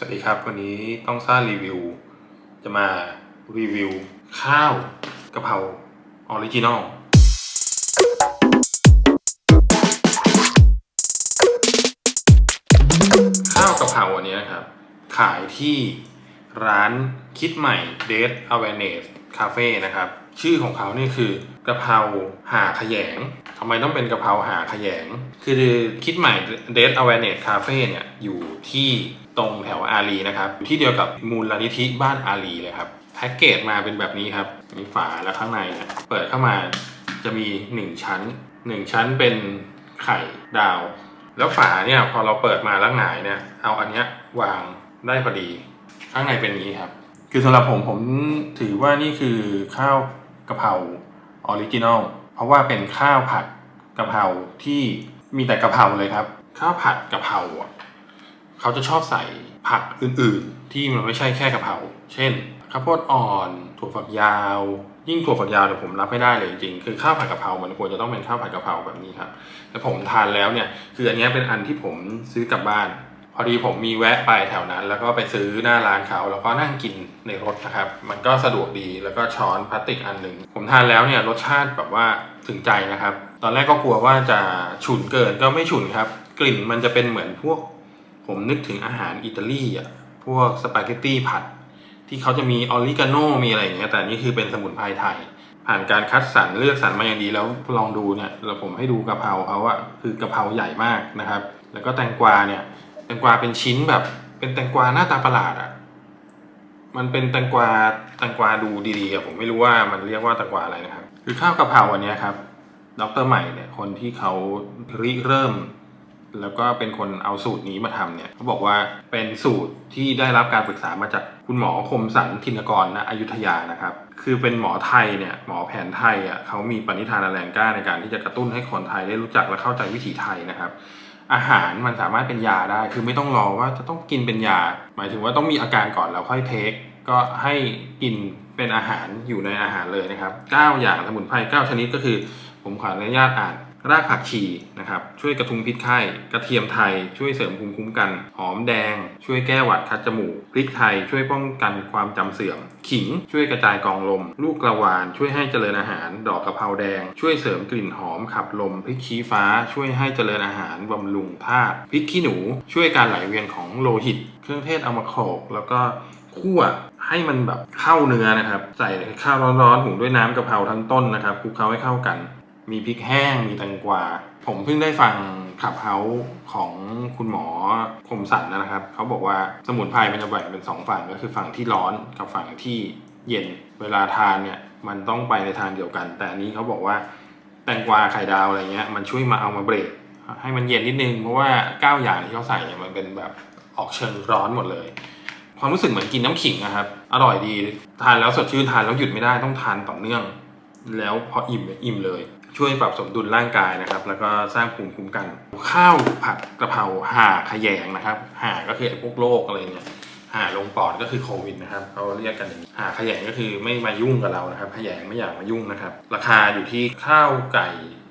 สวัสดีครับ วันนี้ต้องซ่ารีวิว จะมารีวิว ข้าวกะเพราออริจินอลข้าวกะเพราอันนี้นะครับ ขายที่ร้านคิดใหม่ Date Awareness Cafe นะครับ ชื่อของเขานี่คือกะเพราหาขยงทำไมต้องเป็นกะเพราหาขยง คือคิดใหม่ Date Awareness Cafe เนี่ยอยู่ที่ตรงแถวอารีนะครับที่เดียวกับมูลนิธิบ้านอารีเลยครับแพ็กเกจมาเป็นแบบนี้ครับมีฝาแล้วข้างในเนี่ยเปิดเข้ามาจะมี 1 ชั้น 1 ชั้นเป็นไข่ดาว แล้วฝาเนี่ยพอเราเปิดมาแล้วหงายเนี่ยเอาอันเนี้ยวางได้พอดี ข้างในเป็นนี้ครับ คือสำหรับผมผมถือว่านี่คือข้าว กะเพราออริจินอลเพราะว่าเป็นข้าวผัดกะเพราที่มีแต่กะเพราเลยครับ ข้าวผัดกะเพราเขาจะชอบใส่ผักอื่นๆ ที่มันไม่ใช่แค่กะเพราเช่นข้าวโพดอ่อนถั่วฝักยาว ยิ่งถั่วฝักยาวเนี่ยผมรับไม่ได้เลยจริงๆคือข้าวผัดกะเพรามันควรจะต้องเป็นข้าวผัดกะเพราแบบนี้ครับแต่ผมทานแล้วเนี่ยคืออันนี้เป็นอันที่ผมซื้อกลับบ้าน อดีผมมีแวะไปแถวนั้น แล้วก็ไปซื้อหน้าร้านเขาแล้วก็นั่งกินในรถนะครับ มันก็สะดวกดีแล้วก็ช้อนพลาสติกอันหนึ่งผมทานแล้วเนี่ยรสชาติแบบว่าถึงใจนะครับ ตอนแรกก็กลัวว่าจะฉุนเกินก็ไม่ฉุนครับ กลิ่นมันจะเป็นเหมือนพวก ผมนึกถึงอาหารอิตาลีอะพวกสปาเกตตี้ผัด ที่เขาจะมีออริกาโนมีอะไรอย่างเงี้ยแต่นี่คือเป็นสมุนไพรไทย ผ่านการคัดสรรเลือกสรรมาอย่างดีแล้วลองดูเนี่ยเราผมให้ดูกะเพราเขาอะคือกะเพราใหญ่มากนะครับ แล้วก็แตงกวาเนี่ย แตงกวาเป็นชิ้นแบบ เป็นแตงกวาหน้าตาประหลาดอะมันเป็นแตงกวาแตงกวาดูดีๆอะผมไม่รู้ว่ามันเรียกว่าแตงกวาอะไรนะครับ คือข้าวกะเพราอันนี้ครับดรใหม่เนี่ยคนที่เขาริเริ่ม แล้วก็เป็นคนเอาสูตรนี้มาทำเนี่ยเขาบอกว่าเป็นสูตรที่ได้รับการปรึกษามาจากคุณหมอคมสันทินกรณอยุธยานะครับ คือเป็นหมอไทยเนี่ยหมอแผนไทยอะเขามีปณิธานแรงกล้าในการที่จะกระตุ้นให้คนไทยได้รู้จักและเข้าใจวิถีไทยนะครับ อาหารมันสามารถเป็นยาได้ คือไม่ต้องรอว่าจะต้องกินเป็นยา หมายถึงว่าต้องมีอาการก่อนแล้วค่อยเทค ก็ให้กินเป็นอาหารอยู่ในอาหารเลยนะครับ 9 อย่างสมุนไพร9ชนิดก็คือ ผมขออนุญาตอ่าน รากผักชีนะครับช่วยกระทุ้งพิษไข้ กระเทียมไทยช่วยเสริมภูมิคุ้มกัน หอมแดง ช่วยแก้หวัดคัดจมูกพริกไทยช่วยป้องกันความจำเสื่อม ขิงช่วยกระจายกองลม ลูกกระวานช่วยให้เจริญอาหาร ดอกกะเพราแดง ช่วยเสริมกลิ่นหอมขับลมพริกชี้ฟ้า ช่วยให้เจริญอาหารบำรุงธาตุพริกขี้หนู ช่วยการไหลเวียนของโลหิต เครื่องเทศเอามาโขลกแล้วก็คั่วให้มันแบบเข้าเนื้อนะครับ ใส่ข้าวร้อนๆหุงด้วยน้ำกะเพราทั้งต้นนะครับคลุกเคล้าให้เข้ากัน มีพริกแห้ง มีแตงกวา ผมเพิ่งได้ฟังขับเฮาของคุณหมอคมสันนะครับ เขาบอกว่าสมุนไพรมันจะแบ่งเป็นสองฝั่งก็คือฝั่งที่ร้อนกับฝั่งที่เย็น เวลาทานเนี่ยมันต้องไปในทางเดียวกัน แต่อันนี้เขาบอกว่าแตงกวาไข่ดาวอะไรเงี้ยมันช่วยมาเอามาเบรกให้มันเย็นนิดนึง เพราะว่าเก้าอย่างที่เขาใส่เนี่ยมันเป็นแบบออกเชิงร้อนหมดเลย ความรู้สึกเหมือนกินน้ำขิงนะครับ อร่อยดี ทานแล้วสดชื่นทานแล้วหยุดไม่ได้ต้องทานต่อเนื่อง แล้วพออิ่มอิ่มเลย ช่วยปรับสมดุลร่างกายนะครับ แล้วก็สร้างภูมิคุ้มกัน ข้าวผัดกะเพราห่าขยงนะครับห่าก็คือไอ้พวกโรคอะไรเนี่ยห่าลงปอดก็คือโควิดนะครับเขาเรียกกันอย่างนี้ห่าขยงก็คือไม่มายุ่งกับเรานะครับขยงไม่อยากมายุ่งนะครับ ราคาอยู่ที่ข้าวไก่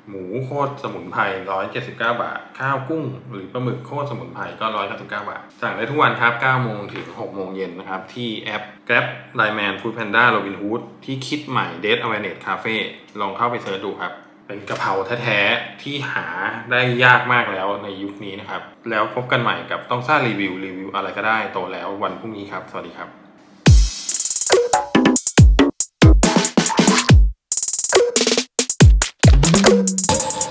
หมูโคตรสมุนไพร179 บาท ข้าวกุ้ง หรือปลาหมึกโคตรสมุนไพรก็199บาท สั่งได้ทุกวันครับ9โมงถึง6โมงเย็นนะครับ ที่แอป Grab Line Man Food Panda Robinhood ที่คิดใหม่ Date Awareness Cafe ลองเข้าไปเสิร์ชดูครับ เป็นกะเพราแท้ๆที่หาได้ยากมากแล้วในยุคนี้นะครับ แล้วพบกันใหม่กับต้องซ่ารีวิวรีวิวอะไรก็ได้โตแล้ววันพรุ่งนี้ครับ สวัสดีครับ